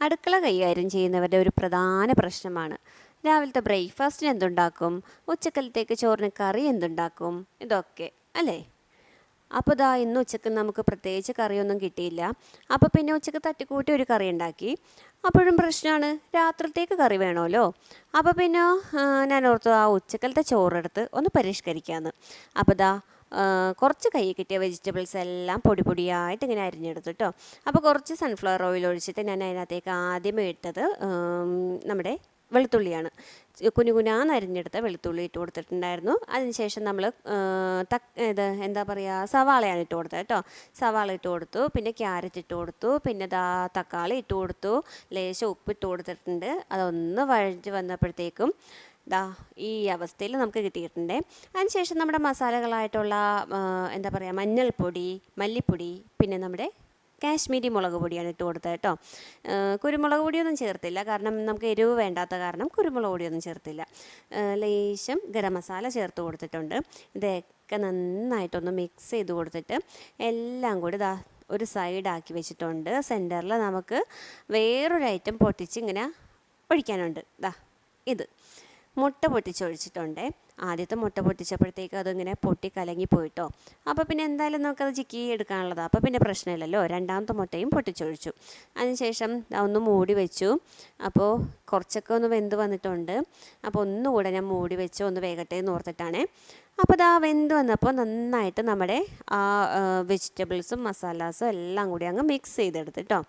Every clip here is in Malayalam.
അടുക്കള കൈകാര്യം ചെയ്യുന്നവരുടെ ഒരു പ്രധാന പ്രശ്നമാണ്. രാവിലത്തെ ബ്രേക്ക്ഫാസ്റ്റിന് എന്തുണ്ടാക്കും? ഉച്ചക്കലത്തേക്ക് ചോറിന് കറി എന്തുണ്ടാക്കും? ഇതൊക്കെ. അല്ലേ? അപ്പോൾ ദാ ഇന്ന് ഉച്ചയ്ക്ക് നമുക്ക് പ്രത്യേകിച്ച് കറിയൊന്നും കിട്ടിയില്ല. അപ്പോൾ പിന്നെ ഉച്ചയ്ക്ക് തട്ടിക്കൂട്ടി ഒരു കറി ഉണ്ടാക്കി. അപ്പോഴും പ്രശ്നമാണ് രാത്രിത്തേക്ക് കറി വേണമല്ലോ. അപ്പോൾ പിന്നെ ഞാൻ ഓർത്തു ആ ഉച്ചക്കലത്തെ ചോറെടുത്ത് ഒന്ന് പരിഷ്കരിക്കാമെന്ന് അപ്പോൾ ദാ കുറച്ച് കൈ കിട്ടിയ വെജിറ്റബിൾസ് എല്ലാം പൊടി പൊടിയായിട്ട് ഇങ്ങനെ അരിഞ്ഞെടുത്തു കേട്ടോ അപ്പോൾ കുറച്ച് സൺഫ്ലവർ ഓയിൽ ഒഴിച്ചിട്ട് ഞാൻ അതിനകത്തേക്ക് ആദ്യമേ ഇട്ടത് നമ്മുടെ വെളുത്തുള്ളിയാണ്. കുഞ്ഞു കുനാന്ന് അരിഞ്ഞെടുത്ത വെളുത്തുള്ളി ഇട്ട് കൊടുത്തിട്ടുണ്ടായിരുന്നു. അതിനുശേഷം നമ്മൾ തക് ഇത് എന്താ പറയുക സവാളയാണ് ഇട്ട് കൊടുത്തത് കേട്ടോ. സവാള ഇട്ട് കൊടുത്തു പിന്നെ ക്യാരറ്റ് ഇട്ട് കൊടുത്തു പിന്നെ ദാ തക്കാളി ഇട്ട് കൊടുത്തു ലേശം ഉപ്പ് ഇട്ട് കൊടുത്തിട്ടുണ്ട്. അതൊന്ന് വഴഞ്ഞ് വന്നപ്പോഴത്തേക്കും ദാ ഈ അവസ്ഥയിൽ നമുക്ക് കിട്ടിയിട്ടുണ്ട്. അതിനുശേഷം നമ്മുടെ മസാലകളായിട്ടുള്ള എന്താ പറയുക മഞ്ഞൾപ്പൊടി മല്ലിപ്പൊടി പിന്നെ നമ്മുടെ കാശ്മീരി മുളക് പൊടിയാണ് ഇട്ട് കൊടുത്തത് കേട്ടോ. കുരുമുളക് പൊടിയൊന്നും ചേർത്തില്ല. കാരണം നമുക്ക് എരിവ് വേണ്ടാത്ത കാരണം കുരുമുളക് പൊടിയൊന്നും ചേർത്തില്ല. ലേശം ഗരം മസാല ചേർത്ത് കൊടുത്തിട്ടുണ്ട്. ഇതൊക്കെ നന്നായിട്ടൊന്ന് മിക്സ് ചെയ്ത് കൊടുത്തിട്ട് എല്ലാം കൂടി ദാ ഒരു സൈഡാക്കി വെച്ചിട്ടുണ്ട്. സെന്ററിൽ നമുക്ക് വേറൊരു ഐറ്റം പൊട്ടിച്ച് ഇങ്ങനെ ഒഴിക്കാനുണ്ട്. ദാ ഇത്. മുട്ട പൊട്ടിച്ചൊഴിച്ചിട്ടുണ്ട്. ആദ്യത്തെ മുട്ട പൊട്ടിച്ചപ്പോഴത്തേക്ക് അതിങ്ങനെ പൊട്ടി കലങ്ങി പോയിട്ടോ. അപ്പോൾ പിന്നെ എന്തായാലും നമുക്കത് ചിക്കി എടുക്കാനുള്ളതാണ് അപ്പോൾ പിന്നെ പ്രശ്നമില്ലല്ലോ. രണ്ടാമത്തെ മുട്ടയും പൊട്ടിച്ചൊഴിച്ചു. അതിനുശേഷം ഒന്ന് മൂടി വെച്ചു. അപ്പോൾ കുറച്ചൊക്കെ ഒന്ന് വെന്ത് വന്നിട്ടുണ്ട്. അപ്പോൾ ഒന്നുകൂടെ ഞാൻ മൂടി വെച്ച് ഒന്ന് വേഗട്ടെ എന്ന് ഓർത്തിട്ടാണ് അപ്പോൾ ദാ വെന്ത് വന്നപ്പോൾ നന്നായിട്ട് നമ്മുടെ ആ വെജിറ്റബിൾസും മസാലാസും എല്ലാം കൂടി അങ്ങ് മിക്സ് ചെയ്തെടുത്തിട്ടോ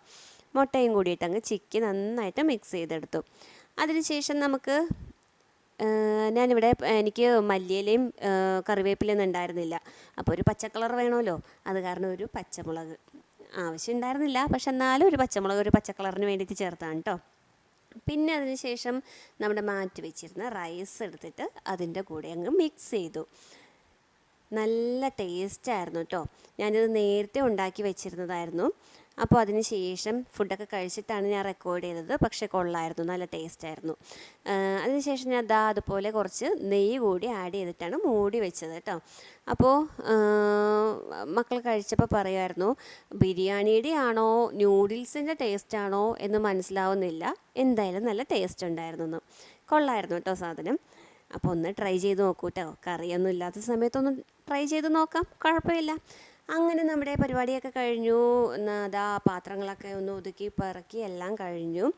മുട്ടയും കൂടിയിട്ട് അങ്ങ് ചിക്കി നന്നായിട്ട് മിക്സ് ചെയ്തെടുത്തു. അതിനുശേഷം നമുക്ക് ഞാനിവിടെ എനിക്ക് മല്ലിയിലയും കറിവേപ്പിലയൊന്നും ഉണ്ടായിരുന്നില്ല. അപ്പോൾ ഒരു പച്ച കളർ വേണമല്ലോ. അത് കാരണം ഒരു പച്ചമുളക് ആവശ്യം ഉണ്ടായിരുന്നില്ല. പക്ഷെ എന്നാലും ഒരു പച്ചമുളക് ഒരു പച്ച കളറിന് വേണ്ടിയിട്ട് ചേർത്താണ് കേട്ടോ. പിന്നെ അതിന് ശേഷം നമ്മുടെ മാറ്റി വെച്ചിരുന്ന റൈസ് എടുത്തിട്ട് അതിന്റെ കൂടെ അങ്ങ് മിക്സ് ചെയ്തു. നല്ല ടേസ്റ്റായിരുന്നു കേട്ടോ. ഞാനിത് നേരത്തെ ഉണ്ടാക്കി വെച്ചിരുന്നതായിരുന്നു. അപ്പോൾ അതിന് ശേഷം ഫുഡൊക്കെ കഴിച്ചിട്ടാണ് ഞാൻ റെക്കോർഡ് ചെയ്തത്. പക്ഷേ കൊള്ളായിരുന്നു. നല്ല ടേസ്റ്റ് ആയിരുന്നു. അതിനുശേഷം ഞാൻ ദാ അതുപോലെ കുറച്ച് നെയ്യ് കൂടി ആഡ് ചെയ്തിട്ടാണ് മൂടി വെച്ചത് കേട്ടോ. അപ്പോൾ മക്കൾ കഴിച്ചപ്പോൾ പറയുമായിരുന്നു ബിരിയാണിയുടെ ആണോ ന്യൂഡിൽസിന്റെ ടേസ്റ്റ് ആണോ എന്ന് മനസ്സിലാവുന്നില്ല. എന്തായാലും നല്ല ടേസ്റ്റ് ഉണ്ടായിരുന്നു കൊള്ളായിരുന്നു കേട്ടോ സാധനം. അപ്പോൾ ഒന്ന് ട്രൈ ചെയ്ത് നോക്കൂ കേട്ടോ. കറിയൊന്നും ഇല്ലാത്ത സമയത്തൊന്ന് ട്രൈ ചെയ്ത് നോക്കാം. കുഴപ്പമില്ല. അങ്ങനെ നമ്മുടെ പരിപാടിയൊക്കെ കഴിഞ്ഞു. അതാ പാത്രങ്ങളൊക്കെ ഒന്ന് ഒതുക്കി പെറുക്കി എല്ലാം കഴിഞ്ഞു.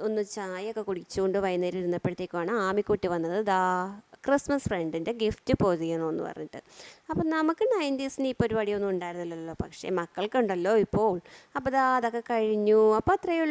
ഒന്ന് ചായയൊക്കെ കുടിച്ചുകൊണ്ട് വൈകുന്നേരം ഇരുന്നപ്പോഴത്തേക്കുമാണ് ആമിക്കുട്ടി വന്നത്. ദാ ക്രിസ്മസ് ഫ്രണ്ടിന്റെ ഗിഫ്റ്റ് പൊതിയണമെന്ന് പറഞ്ഞിട്ട്. അപ്പം നമുക്ക് നയന്റീസിന് ഈ പരിപാടിയൊന്നും ഉണ്ടായിരുന്നില്ലല്ലോ. പക്ഷേ മക്കൾക്കുണ്ടല്ലോ ഇപ്പോൾ. അപ്പോൾ ദാ അതൊക്കെ കഴിഞ്ഞു. അപ്പോൾ അത്രയേ ഉള്ളൂ.